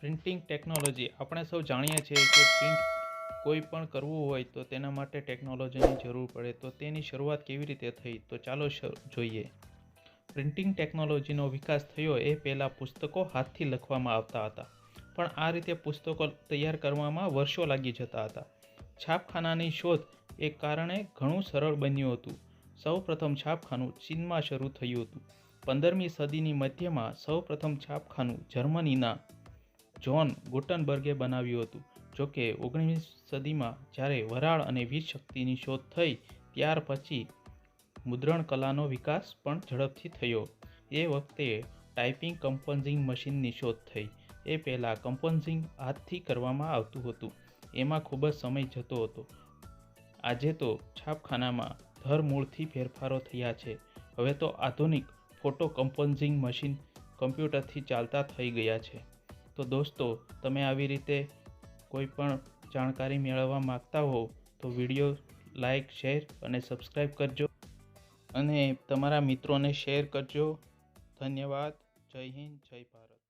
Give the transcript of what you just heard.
Printing technology. આપણે સૌ જાણીએ છીએ કે પ્રિન્ટ કોઈ પણ કરવું હોય તો તેના માટે ટેકનોલોજીની જરૂર પડે. તો તેની શરૂઆત કેવી રીતે થઈ? તો ચાલો જોઈએ. પ્રિન્ટિંગ ટેકનોલોજીનો વિકાસ થયો એ પહેલાં પુસ્તકો હાથથી લખવામાં આવતા હતા. પણ આ રીતે પુસ્તકો તૈયાર કરવામાં વર્ષો લાગી જતા હતા. છાપખાનાની શોધ એ કારણે ઘણું સરળ બન્યું હતું. સૌ પ્રથમ છાપખાનું ચીનમાં શરૂ થયું હતું. પંદરમી સદીની મધ્યમાં સૌ પ્રથમ છાપખાનું જર્મનીના જ્હોન ગુટનબર્ગે બનાવ્યું હતું. જોકે ઓગણીસમી સદીમાં જ્યારે વરાળ અને વીજ શક્તિની શોધ થઈ, ત્યાર પછી મુદ્રણ કલાનો વિકાસ પણ ઝડપથી થયો. એ વખતે ટાઈપિંગ કમ્પોઝિંગ મશીનની શોધ થઈ. એ પહેલાં કમ્પોઝિંગ હાથથી કરવામાં આવતું હતું. એમાં ખૂબ જ સમય જતો હતો. આજે તો છાપખાનામાં ધરમૂળથી ફેરફારો થયા છે. હવે તો આધુનિક ફોટો કમ્પોઝિંગ મશીન કમ્પ્યુટરથી ચાલતા થઈ ગયા છે. તો દોસ્તો, તમે આવી રીતે કોઈ પણ જાણકારી મેળવવા માગતા હો, તો વીડિયો લાઈક, શેર અને સબસ્ક્રાઈબ કરજો. અને તમારા મિત્રોને શેર કરજો. ધન્યવાદ. જય હિન્દ, જય ભારત.